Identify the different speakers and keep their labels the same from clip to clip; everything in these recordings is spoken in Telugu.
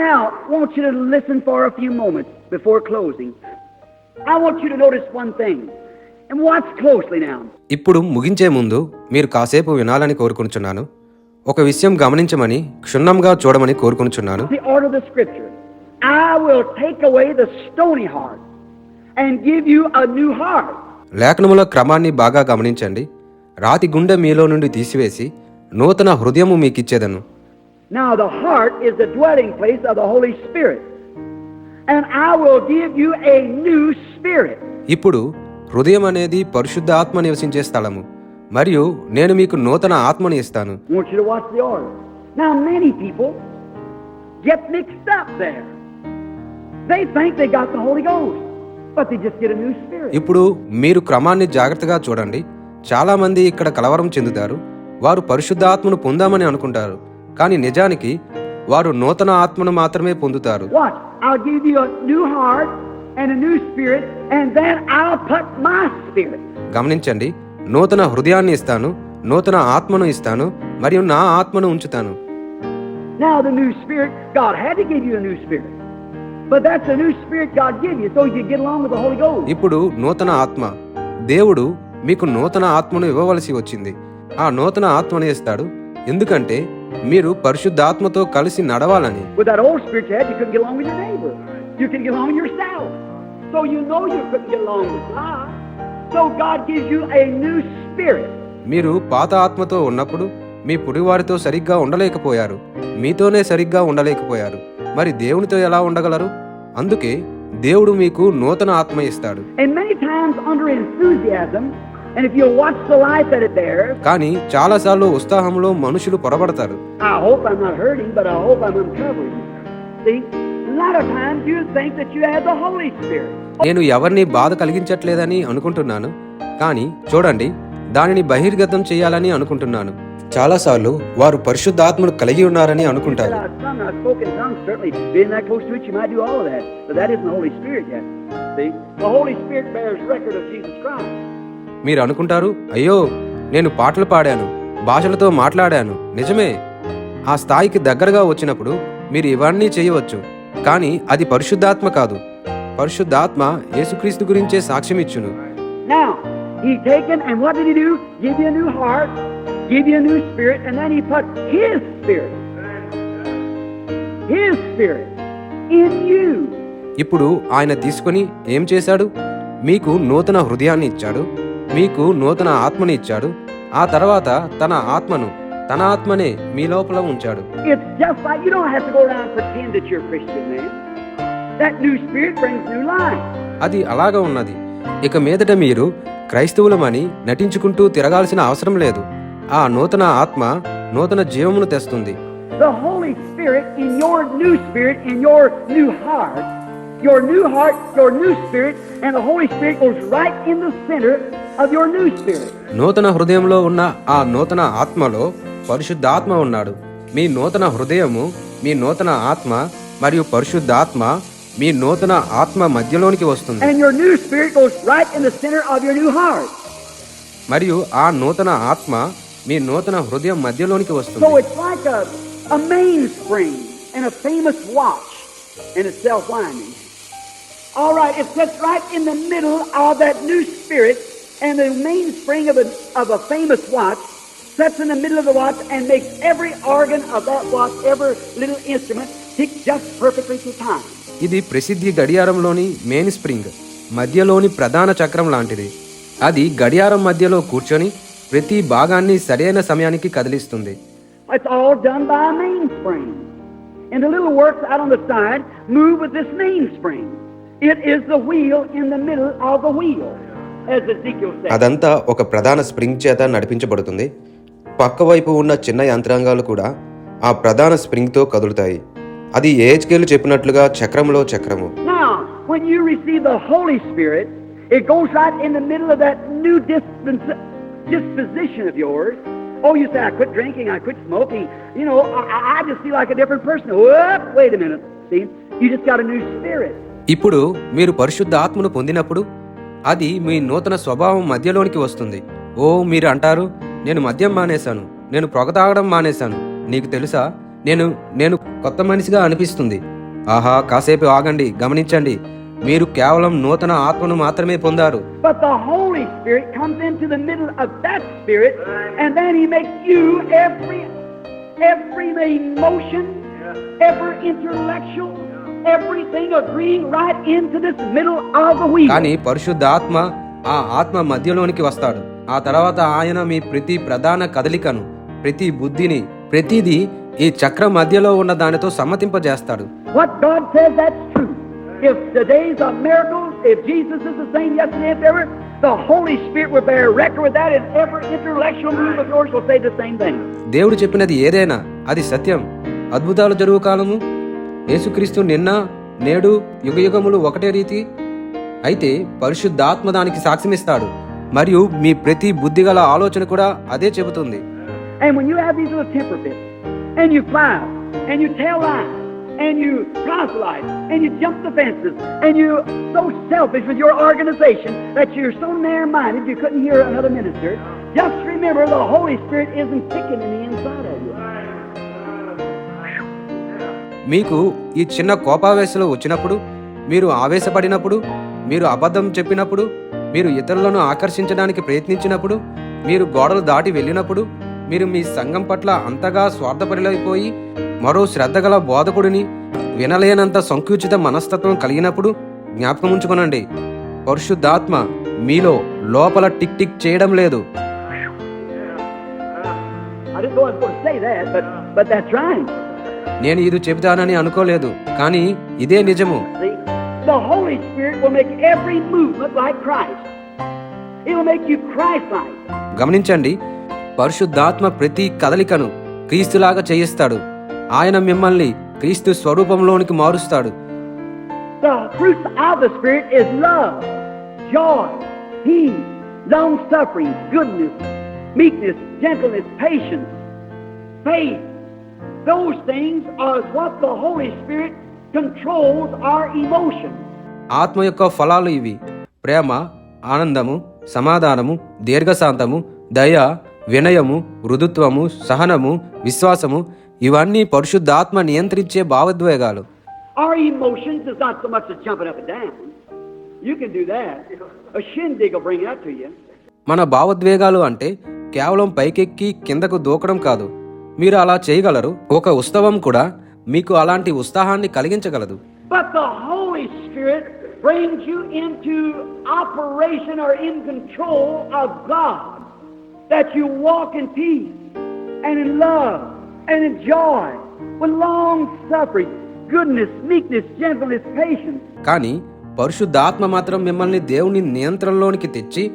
Speaker 1: Now, I want you to listen for a few moments before closing. I want you to notice one thing. And watch closely now.
Speaker 2: ఇప్పుడు ముగించే ముందు మీరు కాసేపు వినాలని కోరుకుంటున్నాను ఒక విషయం గమనించమని క్షుణ్ణంగా చూడమని కోరుకుంటున్నాను
Speaker 1: The order of the scripture. I will take away the stony heart and give you a new heart.
Speaker 2: లేఖనముల క్రమాన్ని బాగా గమనించండి రాతి గుండె మీలో నుండి తీసివేసి నూతన హృదయము మీకిచ్చేదను
Speaker 1: Now, the heart is the dwelling place of the Holy Spirit. And I will give you a new spirit.
Speaker 2: ఇప్పుడు హృదయం అనేది పరిశుద్ధ ఆత్మ నివసించే స్థలము. మరియు నేను మీకు నూతన ఆత్మని ఇస్తాను. ఇప్పుడు మీరు క్రమాన్ని జాగ్రత్తగా చూడండి. చాలా మంది ఇక్కడ కలవరం చెందుతారు. వారు పరిశుద్ధ ఆత్మను పొందామని అనుకుంటారు. కానీ నిజానికి వారు నూతన ఆత్మను మాత్రమే పొందుతారు. గమనించండి నూతన హృదయాన్ని ఇస్తాను నూతన ఆత్మను ఇస్తాను మరియు నా ఆత్మను ఉంచుతాను. ఇప్పుడు నూతన ఆత్మ దేవుడు మీకు నూతన ఆత్మను ఇవ్వవలసి వచ్చింది. ఆ నూతన ఆత్మను ఇస్తాడు. ఎందుకంటే మీరు పరిశుద్ధాత్మతో కలిసి నడవాలని. మీరు పాత ఆత్మతో ఉన్నప్పుడు మీ పుడివారితో సరిగ్గా ఉండలేకపోయారు. మీతోనే సరిగ్గా ఉండలేకపోయారు. మరి దేవునితో ఎలా ఉండగలరు? అందుకే దేవుడు మీకు నూతన ఆత్మ ఇస్తాడు. కానీ చాలా సార్లు ఉత్సాహంలో మనుషులు పొరబడతారు. నేను ఎవరిని బాధ కలిగించట్లేదని అనుకుంటున్నాను కానీ చూడండి దానిని బహిర్గతం చేయాలని అనుకుంటున్నాను. చాలా సార్లు వారు పరిశుద్ధాత్మను కలిగి ఉన్నారని అనుకుంటారు. మీరు అనుకుంటారు అయ్యో నేను పాటలు పాడాను భాషలతో మాట్లాడాను నిజమే. ఆ స్థాయికి దగ్గరగా వచ్చినప్పుడు మీరు ఇవన్నీ చేయవచ్చు కానీ అది పరిశుద్ధాత్మ కాదు. పరిశుద్ధాత్మ యేసుక్రీస్తు గురించే సాక్ష్యం ఇచ్చును. ఇప్పుడు ఆయన తీసుకొని ఏం చేశాడు? మీకు నూతన హృదయాన్ని ఇచ్చాడు. మీకు నూతన ఆత్మని ఇచ్చాడు. ఆ తర్వాత తన ఆత్మను తన ఆత్మనే మీ లోపల ఉంచాడు. అది అలాగే ఉన్నది. ఇక మీదట మీరు క్రైస్తవులమని నటించుకుంటూ తిరగాల్సిన అవసరం లేదు. ఆ నూతన ఆత్మ నూతన జీవమును తెస్తుంది.
Speaker 1: Your new heart your new spirit and the holy spirit goes right in the center
Speaker 2: నూతన హృదయంలో ఉన్న ఆ నూతన ఆత్మలో పరిశుద్ధ ఆత్మ ఉన్నాడు. మీ నూతన హృదయము మీ నూతన ఆత్మ మరియు పరిశుద్ధ ఆత్మ మీ నూతన ఆత్మ మధ్యలోనికి వస్తుంది. మరియు ఆ నూతన ఆత్మ మీ నూతన హృదయం మధ్యలోనికి వస్తుంది.
Speaker 1: And the mainspring of a, of a famous watch sits in the middle of the watch and makes every organ of that watch, every little instrument, tick just perfectly to time.
Speaker 2: ఇది ప్రసిద్ధి గడియారంలోని మెయిన్ స్ప్రింగ్ మధ్యలోని ప్రధాన చక్రం లాంటిది అది గడియారం మధ్యలో కూర్చొని ప్రతి భాగాన్ని సరైన సమయానికి కదిలిస్తుంది
Speaker 1: It's all done by a mainspring. And the little works out on the side move with this mainspring. It is the wheel in the middle of the wheel, as Ezekiel said.
Speaker 2: అదంతా ఒక ప్రధాన స్ప్రింగ్ చేత నడిపించబడుతుంది పక్క వైపు ఉన్న చిన్న యంత్రాంగాలు కూడా ఆ ప్రధాన స్ప్రింగ్తో కదులుతాయి అది ఏహెచ్కేలు చెప్పినట్లుగా చక్రంలో చక్రము
Speaker 1: Now, when you receive the Holy Spirit, it goes right in the middle of that new dispens- disposition of yours. Oh, you say, I quit drinking, I quit smoking. You know, I, I- I just feel like a different person. Whoop, wait a minute. See, you just got a new spirit.
Speaker 2: ఇప్పుడు మీరు పరిశుద్ధ ఆత్మను పొందినప్పుడు అది మీ నూతన స్వభావం మధ్యలోనికి వస్తుంది. ఓ మీరు అంటారు నేను మద్యం మానేశాను నేను పొగ తాగడం మానేశాను. నీకు తెలుసా నేను నేను కొత్త మనిషిగా అనిపిస్తుంది. ఆహా కాసేపు ఆగండి గమనించండి. మీరు కేవలం నూతన ఆత్మను మాత్రమే పొందారు.
Speaker 1: Every emotion, every intellectual,
Speaker 2: కానీ పరిశుద్ధాత్మ ఆ ఆత్మ మధ్యలోనికి వస్తాడు. ఆ తర్వాత ఆయన మీ ప్రతి ప్రధాన కదలికను ప్రతి బుద్ధిని ప్రతిదీ ఈ చక్రం మధ్యలో ఉన్న దానితో సమ్మతింపజేస్తాడు. దేవుడు చెప్పినది ఏదైనా అది సత్యం. అద్భుతాలు జరుగు కాలము యేసుక్రీస్తు నిన్న నేడు యుగయుగములు ఒకటే రీతి. అయితే పరిశుద్ధాత్మ దానికి సాక్ష్యమిస్తాడు. మరియు మీ ప్రతి బుద్ధిగల ఆలోచన కూడా అదే చెబుతుంది.
Speaker 1: Just remember the Holy Spirit isn't ticking in the.
Speaker 2: మీకు ఈ చిన్న కోపావేశలు వచ్చినప్పుడు మీరు ఆవేశపడినప్పుడు మీరు అబద్ధం చెప్పినప్పుడు మీరు ఇతరులను ఆకర్షించడానికి ప్రయత్నించినప్పుడు మీరు గోడలు దాటి వెళ్ళినప్పుడు మీరు మీ సంఘం పట్ల అంతగా స్వార్థపరిలైపోయి మరో శ్రద్ధగల బోధకుడిని వినలేనంత సంకుచిత మనస్తత్వం కలిగినప్పుడు జ్ఞాపకం ఉంచుకొనండి. పరిశుద్ధాత్మ మీలో లోపల టిక్ టిక్ చేయడం లేదు.
Speaker 1: I didn't go and say that, but, but that's right.
Speaker 2: నేను ఇది చెబుతానని అనుకోలేదు కానీ ఇదే నిజము. గమనించండి పరిశుద్ధాత్మ ప్రతి కదలికను క్రీస్తులాగా చేయిస్తాడు. ఆయన మిమ్మల్ని క్రీస్తు స్వరూపంలోనికి మారుస్తాడు.
Speaker 1: Long suffering, goodness, meekness, gentleness, patience, faith,
Speaker 2: ఆత్మ యొక్క ఫలాలు ఇవి. ప్రేమ ఆనందము సమాధానము దీర్ఘశాంతము దయ వినయము మృదుత్వము సహనము విశ్వాసము ఇవన్నీ పరిశుద్ధ ఆత్మ నియంత్రించే భావోద్వేగాలు. మన భావోద్వేగాలు అంటే కేవలం పైకెక్కి కిందకు దూకడం కాదు. మీరు అలా చేయగలరు. ఒక ఉత్సవం కూడా మీకు అలాంటి ఉత్సాహాన్ని కలిగించగలదు. కానీ పరిశుద్ధ ఆత్మ మాత్రం మిమ్మల్ని దేవుని నియంత్రణలోనికి తెచ్చి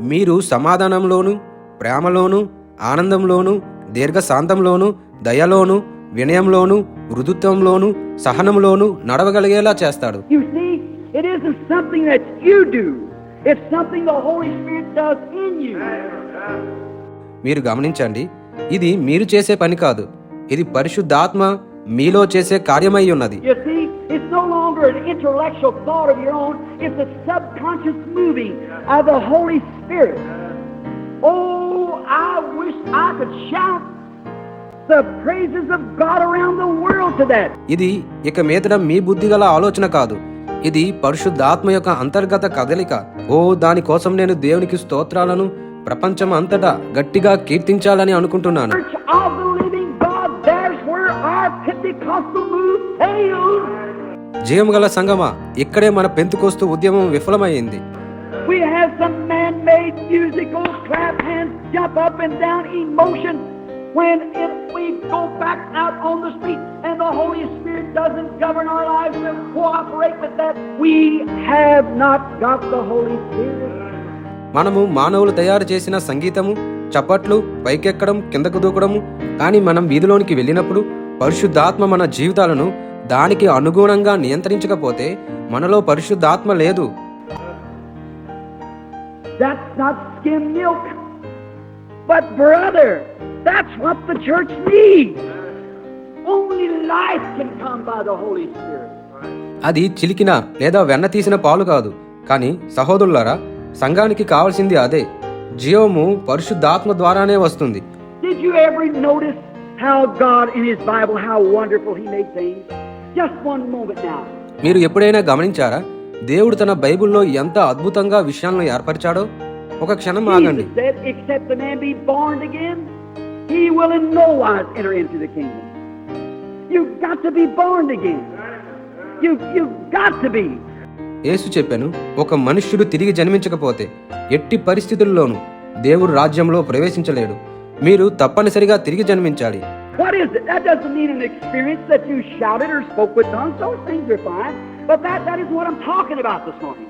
Speaker 2: మీరు సమాధానంలోను ప్రేమలోను ఆనందంలోనూ దీర్ఘశాంతంలోను దయలోను వినయంలోను మృదుత్వంలోను సహనంలోను నడవగలిగేలా చేస్తాడు. మీరు గమనించండి ఇది మీరు చేసే పని కాదు. ఇది పరిశుద్ధాత్మ మీలో చేసే కార్యమై ఉన్నది.
Speaker 1: Oh,
Speaker 2: ఇది ఇక మీదట మీ బుద్ధిగల ఆలోచన కాదు. ఇది పరిశుద్ధాత్మ యొక్క అంతర్గత కదలిక. ఓ దానికోసం నేను దేవునికి స్తోత్రాలను ప్రపంచం అంతటా గట్టిగా కీర్తించాలని అనుకుంటున్నాను. జీవగల సంగమా ఇక్కడే మన పెంతుకోస్తు ఉద్యమం విఫలమైంది.
Speaker 1: We have some man-made musical clap hands, jump up and down emotion. When if we go back out on the street and the Holy Spirit doesn't govern our lives and cooperate with that, we have not got the Holy Spirit.
Speaker 2: మనము మానవులు తయారు చేసిన సంగీతము చప్పట్లు పైకెక్కడం కిందకు దూకడము కానీ మనం వీధిలోనికి వెళ్ళినప్పుడు పరిశుద్ధాత్మ మన జీవితాలను దానికి అనుగుణంగా నియంత్రించకపోతే మనలో పరిశుద్ధాత్మ లేదు
Speaker 1: That's not skim milk. but brother. That's what the church needs. Only life can come by the Holy Spirit.
Speaker 2: అది చిలికిన లేదా వెన్న తీసిన పాలు కాదు కానీ సహోదరులరా సంఘానికి కావాల్సింది అదే జీవము పరిశుద్ధాత్మ ద్వారానే వస్తుంది మీరు ఎప్పుడైనా గమనించారా దేవుడు తన బైబుల్లో ఎంత అద్భుతంగా విషయాలను ఏర్పరిచాడో ఒక క్షణం ఆగండి
Speaker 1: he will in no wise enter into the kingdom. You've got to be born again. You, you've got to be.
Speaker 2: యేసు చెప్పాను ఒక మనుష్యుడు తిరిగి జన్మించకపోతే ఎట్టి పరిస్థితుల్లోనూ దేవుడు రాజ్యంలో ప్రవేశించలేడు మీరు తప్పనిసరిగా తిరిగి జన్మించాలి
Speaker 1: What is it? That doesn't mean an experience that you shouted or spoke with tongues. Those things are fine. But that, that isn't what I'm talking about this morning.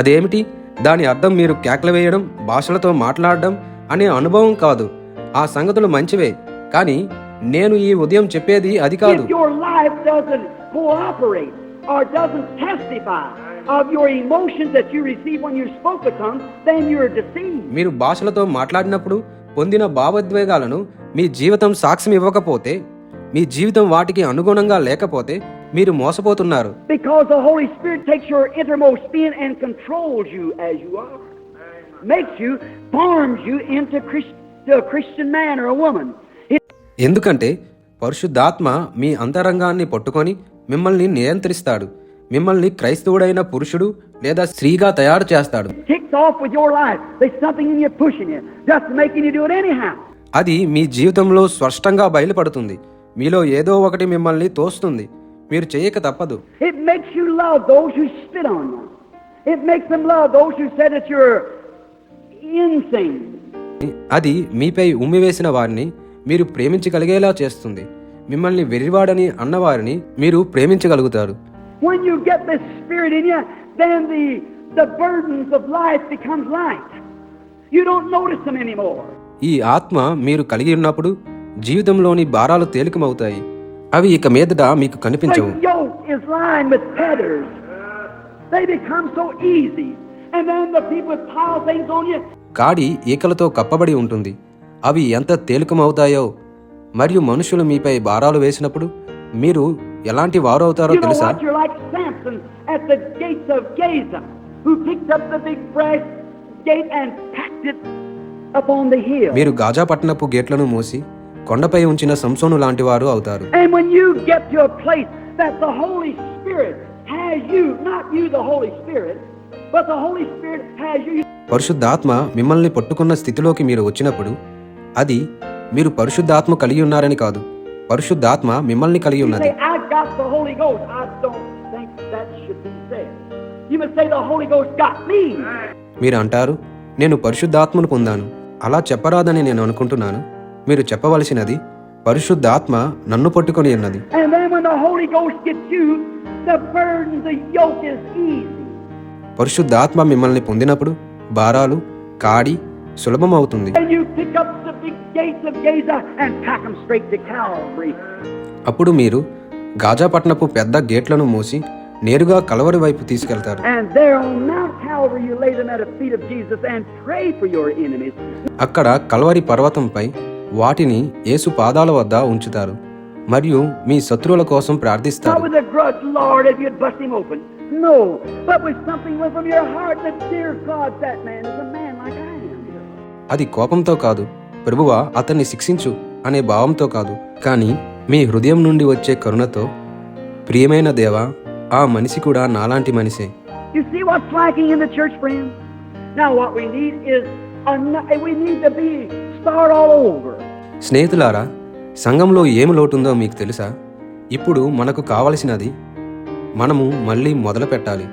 Speaker 2: అదేమిటి దాని అర్థం మీరు కేకలు వేయడం భాషలతో మాట్లాడడం అనే అనుభవం కాదు. ఆ సంగతులు మంచివే కానీ నేను ఈ ఉదయం చెప్పేది అది కాదు. మీరు భాషలతో మాట్లాడినప్పుడు పొందిన భావోద్వేగాలను మీ జీవితం సాక్ష్యం ఇవ్వకపోతే మీ జీవితం వాటికి అనుగుణంగా లేకపోతే మీరు మోసపోతున్నారు. ఎందుకంటే పరిశుద్ధాత్మ మీ అంతరంగాన్ని పట్టుకొని మిమ్మల్ని నియంత్రిస్తాడు. మిమ్మల్ని క్రైస్తవుడైన పురుషుడు లేదా స్త్రీగా తయారు చేస్తాడు. అది మీ జీవితంలో స్పష్టంగా బయలుపడుతుంది. మీలో ఏదో ఒకటి మిమ్మల్ని తోస్తుంది. మీరు చేయక తప్పదు.
Speaker 1: It makes you love those who spit on you it makes them love those who said that you are insane
Speaker 2: అది మీపై ఉమ్మి వేసిన వారిని మీరు ప్రేమించగలిగేలా చేస్తుంది. మిమ్మల్ని వెర్రివాడని అన్నవారిని మీరు ప్రేమించగలుగుతారు.
Speaker 1: When you get the spirit in you then
Speaker 2: ఈ ఆత్మ మీరు కలిగి ఉన్నప్పుడు జీవితంలోని భారాలు తేలికమవుతాయి. అవుతాయి అవి ఇక మీదట మీకు కనిపించవు. కాడి ఈకలతో కప్పబడి ఉంటుంది. అవి ఎంత తేలికమవుతాయో. మరియు మనుషులు మీపై భారాలు వేసినప్పుడు మీరు ఎలాంటి వారు అవుతారో తెలుసా? మీరు గాజా పట్టణపు గేట్లను మూసి కొండపై ఉంచిన సంసోను లాంటి వారు అవుతారు. పరిశుద్ధాత్మ మిమ్మల్ని పట్టుకున్న స్థితిలోకి మీరు వచ్చినప్పుడు అది మీరు పరిశుద్ధాత్మ కలిగి ఉన్నారని కాదు. పరిశుద్ధాత్మ మిమ్మల్ని కలిగి ఉన్నది. మీరు అంటారు నేను పరిశుద్ధాత్మను పొందాను. అలా చెప్పరాదని నేను అనుకుంటున్నాను. మీరు చెప్పవలసినది పరిశుద్ధ ఆత్మ నన్ను పట్టుకొని ఉన్నది.
Speaker 1: పరిశుద్ధ
Speaker 2: ఆత్మ మిమ్మల్ని పొందినప్పుడు భారాలు కాడి సులభం అవుతుంది అప్పుడు మీరు గాజాపట్నపు పెద్ద గేట్లను మూసి నేరుగా కలవరి వైపు తీసుకెళ్తారు. అక్కడ కలవరి పర్వతంపై వాటిని యేసు పాదాల వద్ద ఉంచుతారు మరియు మీ శత్రువుల కోసం ప్రార్థిస్తారు. అది కోపంతో కాదు. ప్రభువ అతన్ని శిక్షించు అనే భావంతో కాదు. కానీ మీ హృదయం నుండి వచ్చే కరుణతో ప్రియమైన దేవ ఆ మనిషి కూడా నాలాంటి మనిషే.
Speaker 1: Now
Speaker 2: స్నేహితులారా సంఘంలో ఏమి లోటుందో మీకు తెలుసా? ఇప్పుడు మనకు కావలసినది మనము మళ్ళీ మొదలు పెట్టాలి